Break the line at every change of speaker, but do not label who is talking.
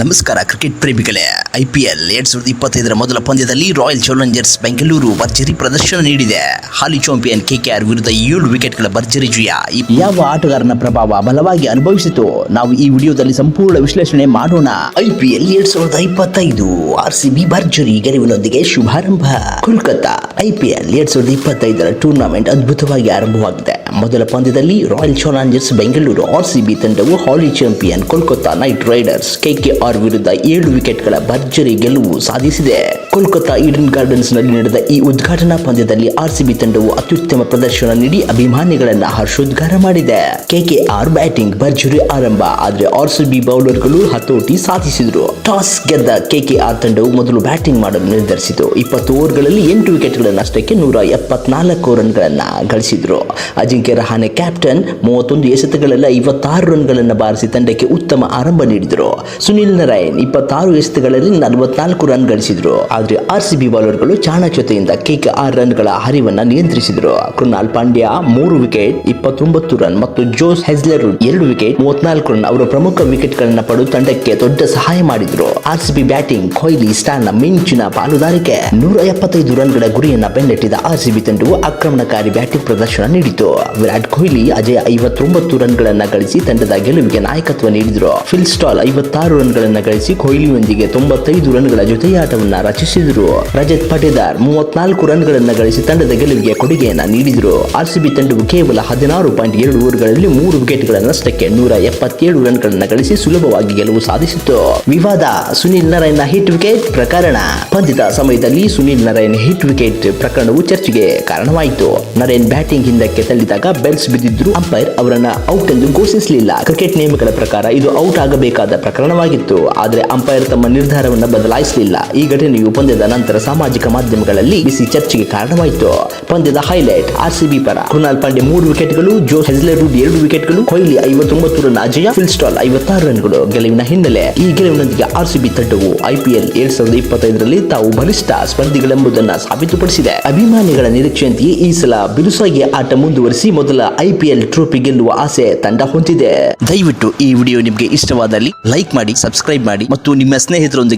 ನಮಸ್ಕಾರ cricket ಪ್ರೇಮಿಗಳೇ. IPL ಎರಡ್ ಸಾವಿರದ ಇಪ್ಪತ್ತೈದರ ಮೊದಲ ಪಂದ್ಯದಲ್ಲಿ ರಾಯಲ್ ಚಾಲೆಂಜರ್ಸ್ ಬೆಂಗಳೂರು ಭರ್ಜರಿ ಪ್ರದರ್ಶನ ನೀಡಿದೆ. ಹಾಲಿ ಚಾಂಪಿಯನ್ ಕೆಕೆಆರ್ ವಿರುದ್ಧ ಏಳು ವಿಕೆಟ್ಗಳ ಭರ್ಜರಿ ಜಯ. ಯಾವ ಆಟಗಾರನ ಪ್ರಭಾವ ಬಲವಾಗಿ ಅನುಭವಿಸಿತು ನಾವು ಈ ವಿಡಿಯೋದಲ್ಲಿ ಸಂಪೂರ್ಣ ವಿಶ್ಲೇಷಣೆ ಮಾಡೋಣ. ಐಪಿಎಲ್ ಎರಡ್ ಸಾವಿರದ ಇಪ್ಪತ್ತೈದು ಆರ್ ಸಿ ಬಿ ಭರ್ಜರಿ ಗೆಲುವಿನೊಂದಿಗೆ ಶುಭಾರಂಭ. ಕೋಲ್ಕತ್ತಾ ಐಪಿಎಲ್ ಎರಡ್ ಸಾವಿರದ ಇಪ್ಪತ್ತೈದರ ಟೂರ್ನಮೆಂಟ್ ಅದ್ಭುತವಾಗಿ ಆರಂಭವಾಗಿದೆ. ಮೊದಲ ಪಂದ್ಯದಲ್ಲಿ ರಾಯಲ್ ಚಾಲೆಂಜರ್ಸ್ ಬೆಂಗಳೂರು ಆರ್ಸಿಬಿ ತಂಡವು ಹಾಲಿ champion Kolkata Knight Riders KKR ವಿರುದ್ಧ ಏಳು ವಿಕೆಟ್ಗಳ ಭರ್ಜರಿ ಗೆಲುವು ಸಾಧಿಸಿದೆ. ಕೋಲ್ಕತ್ತಾ ಈಡನ್ ಗಾರ್ಡನ್ಸ್ನಲ್ಲಿ ನಡೆದ ಈ ಉದ್ಘಾಟನಾ ಪಂದ್ಯದಲ್ಲಿ ಆರ್ಸಿಬಿ ತಂಡವು ಅತ್ಯುತ್ತಮ ಪ್ರದರ್ಶನ ನೀಡಿ ಅಭಿಮಾನಿಗಳನ್ನ ಹರ್ಷೋದ್ಗಾರ ಮಾಡಿದೆ. ಕೆಕೆಆರ್ ಬ್ಯಾಟಿಂಗ್ ಭರ್ಜರಿ ಆರಂಭ, ಆದ್ರೆ ಆರ್ಸಿಬಿ ಬೌಲರ್ಗಳು ಹತೋಟಿ ಸಾಧಿಸಿದ್ರು. ಟಾಸ್ ಗೆದ್ದ ಕೆಕೆಆರ್ ತಂಡವು ಮೊದಲು ಬ್ಯಾಟಿಂಗ್ ಮಾಡಲು ನಿರ್ಧರಿಸಿತು. ಇಪ್ಪತ್ತು ಓವರ್ಗಳಲ್ಲಿ ಎಂಟು ವಿಕೆಟ್ಗಳನ್ನಷ್ಟಕ್ಕೆ ನೂರ ಎಪ್ಪತ್ನಾಲ್ಕು ರನ್ಗಳನ್ನು ಗಳಿಸಿದ್ರು. ಅಜಿಂಕ್ಯ ರಹಾನೆ ಕ್ಯಾಪ್ಟನ್, ಮೂವತ್ತೊಂದು ಎಸೆತಗಳಲ್ಲಿ ಐವತ್ತಾರು ರನ್ಗಳನ್ನು ಬಾರಿಸಿ ತಂಡಕ್ಕೆ ಉತ್ತಮ ಆರಂಭ ನೀಡಿದರು. ಸುನಿಲ್ ನಾರಾಯಣ್, ಇಪ್ಪತ್ತಾರು ಎಸೆತಗಳಲ್ಲಿ ನಲವತ್ನಾಲ್ಕು ರನ್ ಗಳಿಸಿದ್ರು. ಆದ್ರೆ ಆರ್ ಸಿ ಬಿ ಬೌಲರ್ಗಳು ಚಾಣಾಕ್ಷತೆಯಿಂದ ಕೇಕ್ ಆರ್ ರನ್ಗಳ ಹರಿವನ್ನ ನಿಯಂತ್ರಿಸಿದ್ರು. ಕೃಣಾಲ್ ಪಾಂಡ್ಯ ಮೂರು ವಿಕೆಟ್, ಇಪ್ಪತ್ತೊಂಬತ್ತು ರನ್ ಮತ್ತು ಜೋಸ್ ಹೆಜ್ಲರ್ ಎರಡು ವಿಕೆಟ್, ಮೂವತ್ನಾಲ್ಕು ರನ್ ಅವರ ಪ್ರಮುಖ ವಿಕೆಟ್ ಗಳನ್ನ ಪಡೆದು ತಂಡಕ್ಕೆ ದೊಡ್ಡ ಸಹಾಯ ಮಾಡಿದ್ರು. R C B batting Kohli ಸ್ಟಾನ್ನ ಮಿಂಚಿನ ಪಾಲುದಾರಿಕೆ. ನೂರ ಎಪ್ಪತ್ತೈದು ರನ್ಗಳ ಗುರಿಯನ್ನ ಬೆನ್ನಟ್ಟಿದ ಆರ್ ಸಿ ಬಿ ತಂಡವು ಆಕ್ರಮಣಕಾರಿ ಬ್ಯಾಟಿಂಗ್ ಪ್ರದರ್ಶನ ನೀಡಿತು ವಿರಾಟ್ ಕೊಹ್ಲಿ ಅಜಯ್ ಐವತ್ತೊಂಬತ್ತು ರನ್ಗಳನ್ನ ಗಳಿಸಿ ತಂಡದ ಗೆಲುವಿಗೆ ನಾಯಕತ್ವ ನೀಡಿದ್ರು. ಫಿಲ್ ಸ್ಟಾಲ್ ಐವತ್ತಾರು ರನ್ಗಳನ್ನ ಗಳಿಸಿ ಕೊಹ್ಲಿಯೊಂದಿಗೆ ತೊಂಬತ್ತೈದು ರನ್ಗಳ ಜೊತೆಯಾಟವನ್ನ ರಚಿಸಿದರು. ರಜತ್ ಪಟೇದಾರ್ ಮೂವತ್ನಾಲ್ಕು ರನ್ಗಳನ್ನು ಗಳಿಸಿ ತಂಡದ ಗೆಲುವಿಗೆ ಕೊಡುಗೆಯನ್ನು ನೀಡಿದರು. ಆರ್ಸಿಬಿ ತಂಡವು ಕೇವಲ ಹದಿನಾರು ಪಾಯಿಂಟ್ ಎರಡು ಓವರ್ಗಳಲ್ಲಿ ಮೂರು ವಿಕೆಟ್ಗಳ ನಷ್ಟಕ್ಕೆ ನೂರ ಎಪ್ಪತ್ತೇಳು ರನ್ಗಳನ್ನು ಗಳಿಸಿ ಸುಲಭವಾಗಿ ಗೆಲುವು ಸಾಧಿಸಿತು ವಿವಾದ, ಸುನಿಲ್ ನಾರಾಯಣ ಹಿಟ್ ವಿಕೆಟ್ ಪ್ರಕರಣ. ಪಂದ್ಯದ ಸಮಯದಲ್ಲಿ ಸುನಿಲ್ ನಾರಾಯಣ್ ಹಿಟ್ ವಿಕೆಟ್ ಪ್ರಕರಣವು ಚರ್ಚೆಗೆ ಕಾರಣವಾಯಿತು. ನರೇನ್ ಬ್ಯಾಟಿಂಗ್ ಹಿಂದಕ್ಕೆ ತಳ್ಳಿದಾಗ ಬೆಲ್ಸ್ ಬಿದ್ದಿದ್ರು ಅಂಪೈರ್ ಅವರನ್ನ ಔಟ್ ಎಂದು ಘೋಷಿಸಲಿಲ್ಲ. ಕ್ರಿಕೆಟ್ ನಿಯಮಗಳ ಪ್ರಕಾರ ಇದು ಔಟ್ ಆಗಬೇಕಾದ ಪ್ರಕರಣವಾಗಿತ್ತು. ಆದರೆ ಅಂಪೈರ್ ತಮ್ಮ ನಿರ್ಧಾರವನ್ನು ಬದಲಾಯಿಸಲಿಲ್ಲ. ಈ ಘಟನೆಯು ಪಂದ್ಯದ ನಂತರ ಸಾಮಾಜಿಕ ಮಾಧ್ಯಮಗಳಲ್ಲಿ ಬಿಸಿ ಚರ್ಚೆಗೆ ಕಾರಣವಾಯಿತು. ಪಂದ್ಯದ ಹೈಲೈಟ್, ಆರ್ಸಿಬಿ ಪರ ಕೃಣಾಲ್ ಪಾಂಡೆ ಮೂರು ವಿಕೆಟ್ಗಳು ಜೋ ಹೆಜ್ಲರುಡ್ ಎರಡು ವಿಕೆಟ್ಗಳು, ಕೊಹ್ಲಿ ಐವತ್ತೊಂಬತ್ತು ರನ್, ಅಜಯ ಫಿಲ್ ಸ್ಟಾಲ್ ಐವತ್ತಾರು ರನ್ಗಳು ಗೆಲುವಿನ ಹಿನ್ನೆಲೆ. ಈ ಗೆಲುವಿನೊಂದಿಗೆ ಆರ್ಸಿಬಿ ತಂಡವು ಐಪಿಎಲ್ ಎರಡ್ ಸಾವಿರದ ಇಪ್ಪತ್ತೈದರಲ್ಲಿ ತಾವು ಬಲಿಷ್ಠ ಸ್ಪರ್ಧಿಗಳೆಂಬುದನ್ನು ಸಾಬೀತುಪಡಿಸಿದೆ. ಅಭಿಮಾನಿಗಳ ನಿರೀಕ್ಷೆಯಂತೆಯೇ ಈ ಸಲ ಬಿರುಸಾಗಿ ಆಟ ಮುಂದುವರಿಸಿ ಮೊದಲ ಐಪಿಎಲ್ ಟ್ರೋಫಿ ಗೆಲ್ಲುವ ಆಸೆ ತಂಡ ಹೊಂದಿದೆ. ದಯವಿಟ್ಟು ಈ ವಿಡಿಯೋ ನಿಮಗೆ ಇಷ್ಟವಾದಲ್ಲಿ ಲೈಕ್ ಮಾಡಿ, ಸಬ್ಸ್ಕ್ರೈಬ್ ಮಾಡಿ ಮತ್ತು ನಿಮ್ಮ ಸ್ನೇಹಿತರೊಂದಿಗೆ